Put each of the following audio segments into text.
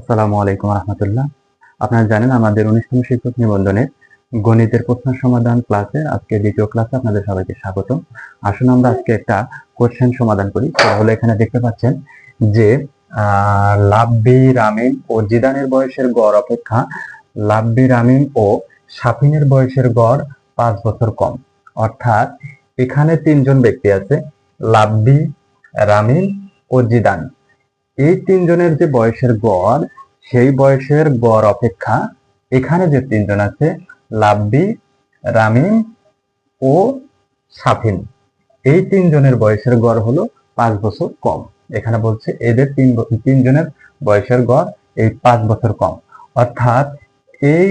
আসসালামু আলাইকুম রহমতুল্লাহ। আপনারা জানেন আমাদের উনিশতম শিক্ষক নিবন্ধনের গণিতের প্রশ্ন সমাধান ক্লাসে আজকে দ্বিতীয় ক্লাসে আপনাদের সবাইকে স্বাগত। আসুন আমরা আজকে একটা কোশ্চেন সমাধান করি। তাহলে এখানে দেখতে পাচ্ছেন যে লাব্বি রামিন ও জিদানের বয়সের গড় অপেক্ষা লাব্বি রামিন ও সাফিনের বয়সের গড় পাঁচ বছর কম। অর্থাৎ এখানে তিনজন ব্যক্তি আছে, লাব্বি রামিন ও জিদান। এই তিনজনের যে বয়সের গড়, সেই বয়সের গড় অপেক্ষা এখানে যে তিনজন আছে লাব্বি রামিন ও সাফিন, এই তিনজনের বয়সের গড় হলো পাঁচ বছর কম। এখানে বলছে এদের তিন তিনজনের বয়সের গড় এই পাঁচ বছর কম। অর্থাৎ এই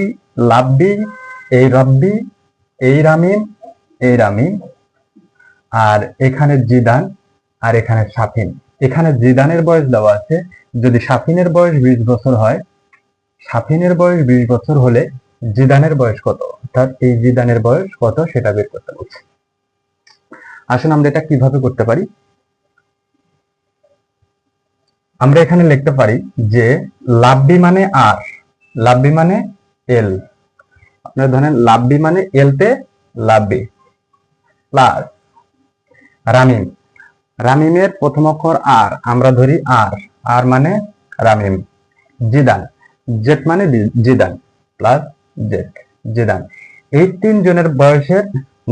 লাব্বি এই রব্বি, এই রামিন এই রামিন আর এখানে জিদান, আর এখানে সাফিন। এখানে জিদানের বয়স দেওয়া আছে। যদি সাফিনের বয়স বিশ বছর হয় সাফিনের বয়স বিশ বছর হলে জিদানের বয়স কত? অর্থাৎ এই জিদানের বয়স কত সেটা বের করতে বলছে। আসুন আমরা এটা কীভাবে করতে পারি? আমরা এখানে লিখতে পারি যে লাব্বি মানে আর, লাব্বি মানে এল। আপনারা ধরেন লাব্বি মানে এল তে লাব্বি, প্লাস রামিম। রামিমের প্রথম অক্ষর আর, আমরা ধরি আর। আর মানে রামিম। জিদান। জেট মানে জিদান প্লাস জেট। জিদান। এই তিনজনের বয়সের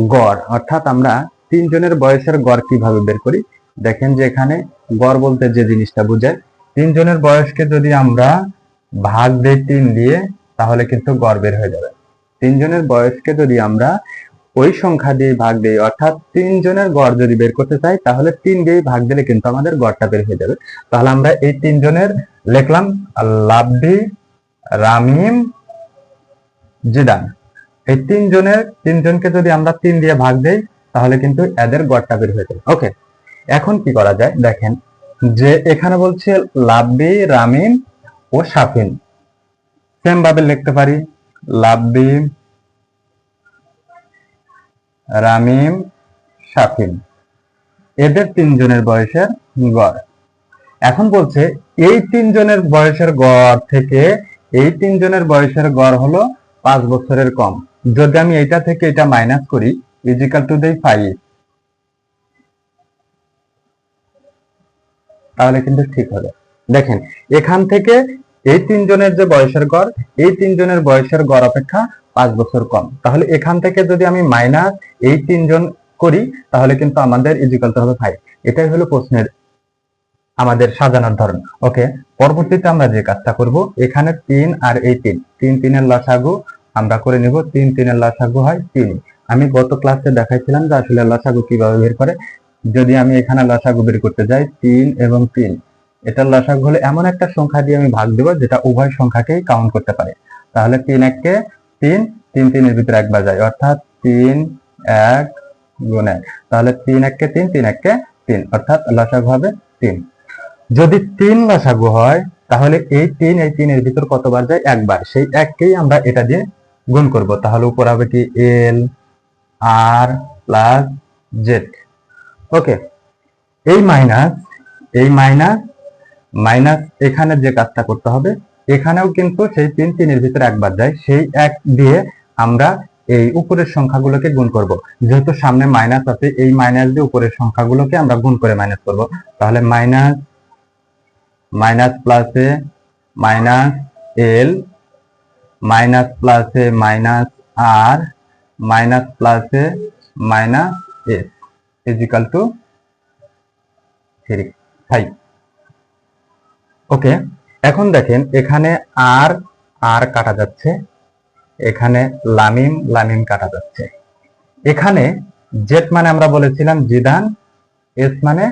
গড়, অর্থাৎ আমরা তিনজনের বয়সের গড় কীভাবে বের করি? দেখেন যে এখানে গড় বলতে যে জিনিসটা বোঝায়, তিনজনের বয়সকে যদি আমরা ভাগ দেই তিন দিয়ে, তাহলে কিন্তু গড় বের হয়ে যাবে। তিনজনের বয়সকে যদি আমরা ওই সংখ্যা দিয়ে ভাগ দেই অর্থাৎ তিনজনের গড় যদি বের করতে চাই, তাহলে তিন দিয়ে ভাগ দিলে কিন্তু আমাদের গড়টা বের হয়ে যাবে। তাহলে আমরা এই তিনজনের লিখলাম লাভবি রামিম, জিদান। এই তিনজনের, তিনজনকে যদি আমরা তিন দিয়ে ভাগ দেই, তাহলে কিন্তু এদের গড়টা বের হয়ে যাবে। ওকে, এখন কি করা যায়? দেখেন, যে এখানে বলছে লাভবি রামিম ও সাফিন সেম ভাবে লিখতে পারি লাভবি রামিম সাফিন এদের তিনজনের বয়সের গড়। এখন বলছে, এই তিনজনের বয়সের গড় থেকে, এই তিনজনের বয়সের গড় হলো পাঁচ বছরের কম। যদি আমি এটা থেকে এটা মাইনাস করি ইজিক্যাল টু দেই ফাইভ তাহলে কিন্তু ঠিক হবে। দেখেন, এখান থেকে এই তিনজনের যে বয়সের গড়, এই তিনজনের বয়সের গড় অপেক্ষা পাঁচ বছর কম। তাহলে এখান থেকে যদি আমি মাইনাস এই তিনজন করি, তাহলে কিন্তু আমাদের ইজিক্যাল টু হবে ফাইভ এটাই হলো প্রশ্নের আমাদের সাজানোর ধরন। ওকে পরবর্তীতে আমরা যে কাজটা করব, এখানে তিন আর এই তিন। তিন তিনের লসাগু আমরা করে নিব, তিন তিনের লসাগু হয় তিন। আমি গত ক্লাসে দেখাইছিলাম যে আসলে লসাগু কীভাবে বের করে। যদি আমি এখানে লসাগু বের করতে যাই, তিন এবং তিন। এটার লসাগু হলে এমন একটা সংখ্যা দিয়ে আমি ভাগ দেবো, যেটা উভয় সংখ্যাকেই কাউন্ট করতে পারে। তাহলে তিন এককে তিন তিন তিনের ভিতরে একবার যায় অর্থাৎ তিন এক গুণ এক। তাহলে তিন এককে তিন তিন এককে তিন। অর্থাৎ লসাগু হবে তিন। যদি তিন লসাগু হয়, তাহলে এই তিন, এই তিনের ভিতর কতবার যায়? একবার সেই এককেই আমরা এটা দিয়ে গুণ করব। তাহলে উপর হবে কি? L, R plus Z. Okay. এই মাইনাস এই মাইনাস মাইনাস এখানে যে কাজটা করতে হবে এখানেও কিন্তু সেই তিন তিনের ভিতরে একবার যায়, সেই এক দিয়ে আমরা এই উপরের সংখ্যাগুলোকে গুণ করব। যেহেতু সামনে মাইনাস আছে, এই মাইনাস দিয়ে উপরের সংখ্যাগুলোকে আমরা গুণ করে মাইনাস করব। তাহলে মাইনাস মাইনাস প্লাসে মাইনাস এল মাইনাস প্লাসে মাইনাস আর মাইনাস প্লাসে minus is equal to three five okay এখন দেখেন, এখানে আর আর কাটা যাচ্ছে। এখানে লামিম লামিম কাটা যাচ্ছে। এখানে জেট মানে আমরা বলেছিলাম জিদান, এস মানে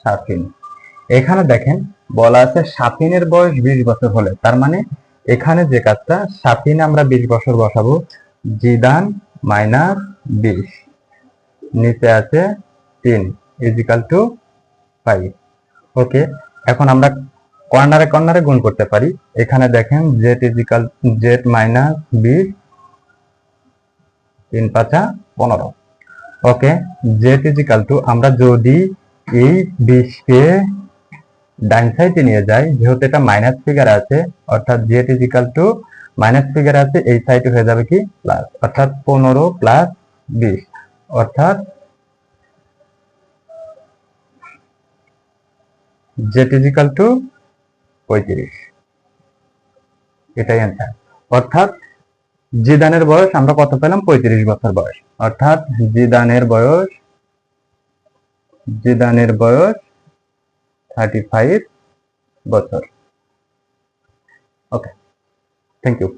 সাফিন। এখানে দেখেন, বলা আছে সাফিনের বয়স বিশ বছর হলে। তার মানে এখানে যে কাজটা, সাফিন আমরা বিশ বছর বসাবো, জিদান মাইনাস বিশ। নিচে আছে তিন ইজিক্যাল টু ফাইভ ওকে, এখন আমরা কর্নারে কর্নারে গুণ করতে পারি। এখানে দেখেন জেড ইজিক্যাল জেড মাইনাস বিশ তিন পাঁচা পনেরো। ওকে জেড ইজিক্যাল টু আমরা যদি এই বিশকে ডান সাইডে নিয়ে যাই, যেহেতু এটা মাইনাস ফিগার আছে, অর্থাৎ Z is equal to minus figure আছে, এই সাইডে হয়ে যাবে কি? প্লাস অর্থাৎ পনেরো প্লাস বিশ। অর্থাৎ জেড ইজ ইকাল টু পঁয়ত্রিশ। এটাই অ্যান্সার অর্থাৎ জিদানের বয়স আমরা কত পেলাম? পঁয়ত্রিশ বছর বয়স। অর্থাৎ জিদানের বয়স জিদানের বয়স থার্টি বছর। Okay thank you